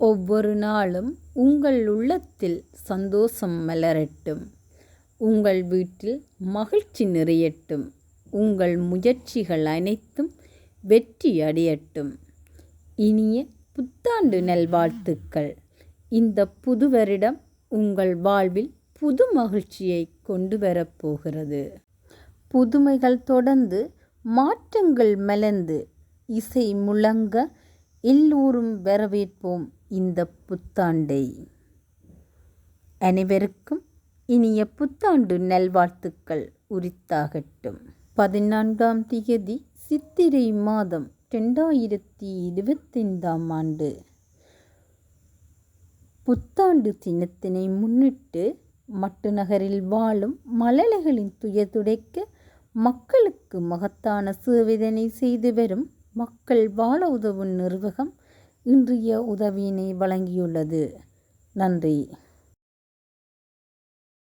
ஒவ்வொரு நாளும் உங்கள் உள்ளத்தில் சந்தோஷம் மலரட்டும். உங்கள் வீட்டில் மகிழ்ச்சி நிறையட்டும். உங்கள் முயற்சிகள் அனைத்தும் வெற்றி அடையட்டும். இனிய புத்தாண்டு நல்வாழ்த்துக்கள். இந்த புது வருடம் உங்கள் வாழ்வில் புது மகிழ்ச்சியை கொண்டு வரப்போகிறது புதுமைகள் தொடர்ந்து மாற்றங்கள் மலர்ந்து இசை முழங்க எல்லோரும் வரவேற்போம். இந்த புத்தாண்டை அனைவருக்கும் இனிய புத்தாண்டு நல்வாழ்த்துக்கள் உரித்தாகட்டும். பதினான்காம் தேதி சித்திரை மாதம் ரெண்டாயிரத்தி இருபத்தைந்தாம் ஆண்டு. புத்தாண்டு தினத்தினை முன்னிட்டு மட்டு நகரில் வாழும் மலலைகளின் துயர் துடைக்க மக்களுக்கு மகத்தான சேவைதனை செய்து வரும் மக்கள் வாழ உதவும் நிர்வாகம் இன்றைய உதவியினை வழங்கியுள்ளது. நன்றி.